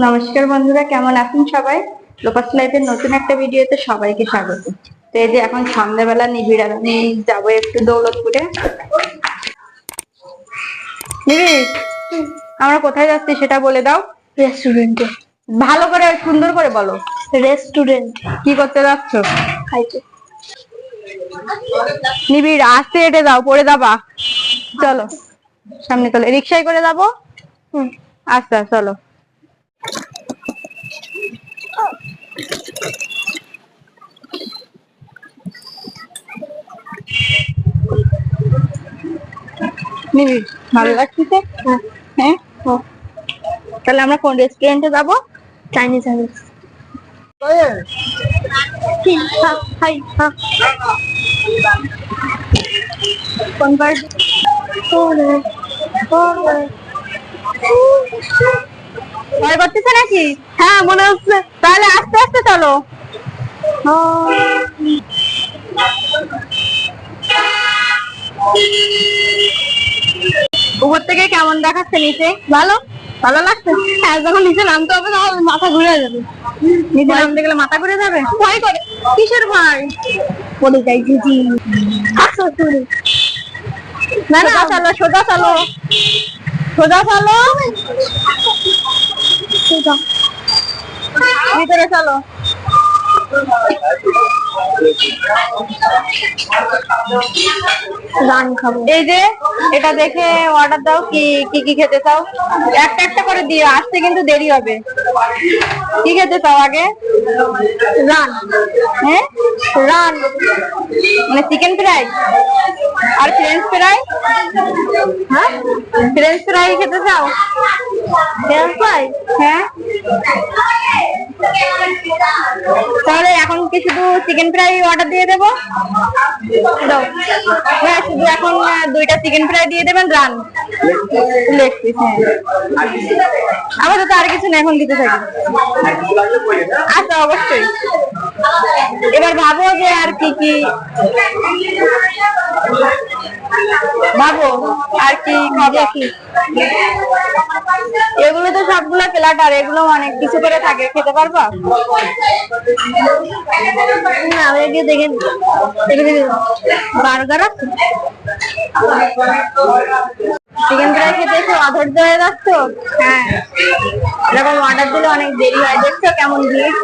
নমস্কার বন্ধুরা কেমন আছেন সবাই? লোপাস লাইফের নতুন একটা ভিডিওতে সবাইকে স্বাগত। তো এই যে এখন সন্ধ্যাবেলা নিবিড় আর আমি যাব একটু দৌলতপুরে। নিবিড় আমরা কোথায় যাচ্ছি সেটা বলে দাও। রেস্টুরেন্টে ভালো করে সুন্দর করে বলো। রেস্টুরেন্ট কি করতে যাচ্ছ? খাইতে। নিবিড় আস্তে হেঁটে যাও পড়ে যাবা। চলো সামনে চলো। রিক্সায় করে যাব? হুম। আচ্ছা চলো। নিবিড় ভালো লাগছে হ্যাঁ তাহলে আমরা কোন রেস্টুরেন্টে যাব? চাইনিজ চাইনিজ হাই হ্যাঁ কোন বার? ভয় করতেছে নাকি? হ্যাঁ মনে হচ্ছে। তাহলে আস্তে আস্তে চলো। উপর থেকে কেমন দেখাচ্ছে নিচে? ভালো? ভালো লাগছে? হ্যাঁ যখন নিচে নামতে হবে তখন মাথা ঘুরে যাবে। নিচে নামতে গেলে মাথা ঘুরে যাবে? ভয় করে। কিসের ভয়? পড়ে যাই তুমি না না চলো সোজা চলো। সোজা চলো। ভিতরে চলো। গান খাব। এই যে, এটা দেখে অর্ডার দাও, কি কি কি খেতে চাও? একটা একটা করে দিও, আসতে কিন্তু দেরি হবে। কি খেতে চাও আগে? রান। হ্যাঁ? রান। মানে চিকেন ফ্রাই আর ফ্রেঞ্চ ফ্রাই হ্যাঁ? ফ্রেঞ্চ ফ্রাই খেতে চাও? ফ্রেঞ্চ ফ্রাই হ্যাঁ? তাহলে এখন কি শুধু চিকেন ফ্রাই অর্ডার দিয়ে দেবো? হ্যাঁ শুধু এখন দুইটা চিকেন ফ্রাই দিয়ে দেবেন রান আমাদের তো আর কিছু না এখন কিছু থাকি আচ্ছা অবশ্যই। এবার ভাবো যে আর কি কি ভাবো আর কি খাবে। কি এগুলো তো সবগুলো প্লাটার এগুলো অনেক কিছু করে থাকে, খেতে পারবা? আমি গিয়ে দেখে বার্গার চিকেন ফ্রাই খেতে একটু অধৈর্য হয়ে যাচ্ছ? হ্যাঁ। এরকম অর্ডার দিলে অনেক দেরি হয়, দেখছ কেমন ভিড়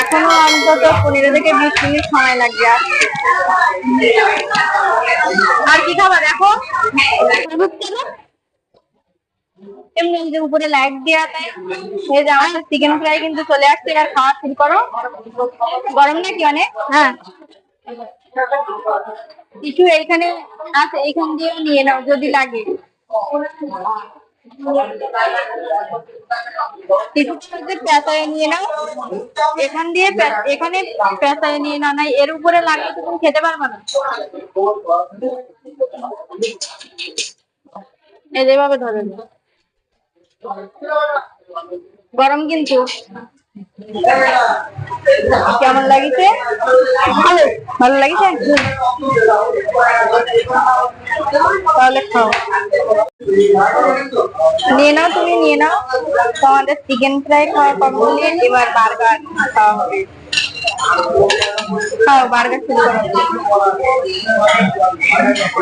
এখনও অন্তত পনেরো থেকে বিশ মিনিট সময় লাগবে আর। আর কি খাবার? এখন উপরে লাইট দেওয়া তাই, এই যে আমাদের চিকেন ফ্রাই কিন্তু চলে আসছে, আর খাওয়া শুরু করো। গরম নাকি অনেক? হ্যাঁ। কিছু এইখানে আছে, এইখান দিয়েও নিয়ে নাও, যদি লাগে। নিয়ে নাও। এখান দিয়ে এখানে পেঁচায় নিয়ে নাও, নাই, এর উপরে লাগলে তুমি খেতে পারবে না। এই যেভাবে ধরে। গরম কিন্তু। কেমন লাগিছে? ভালো ভালো লাগিছে? তাহলে খাও। নিয়ে নাও তুমি, নিয়ে নাও। তোমাদের চিকেন ফ্রাই খাওয়া কমপ্লিট এবার বার্গার খাওয়া হবে। খাও বার্গার শুরু করো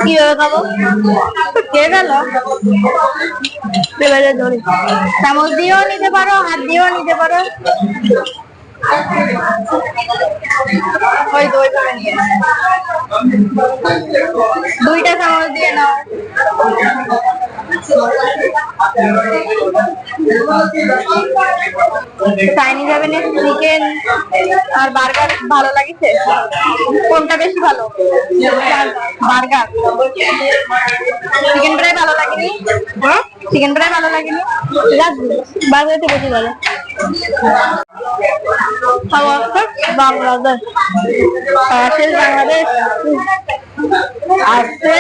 কীভাবে খাব কে গেল? এবারে ধরে। চামচ দিয়েও নিতে পারো, হাত দিয়েও নিতে পারো। দুইটা চামচ দিয়ে নাও। চাইনিজ ওভেনের চিকেন আর বার্গার ভালো লাগিছে? কোনটা বেশি ভালো? বার্গার চিকেন ফ্রাই ভালো লাগেনি? চিকেন ফ্রাই ভালো লাগেনি? বার্গারটা বেশি ভালো। বাংলাদেশ বাংলাদেশ আসছে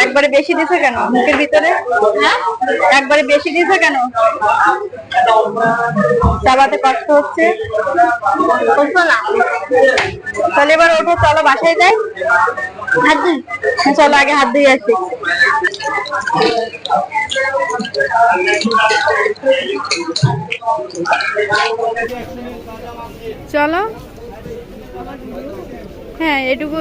একবারে বেশি দিছে কেন? মুখের ভিতরে? হ্যাঁ? একবারে বেশি দিছে কেন? চালাতে কষ্ট হচ্ছে? না তাহলে এবার ওঠো চলো বাসায় যাই। হাত ধুই। হ্যাঁ, চলো আগে হাত ধুই আসি। চলো। হ্যাঁ এটুকু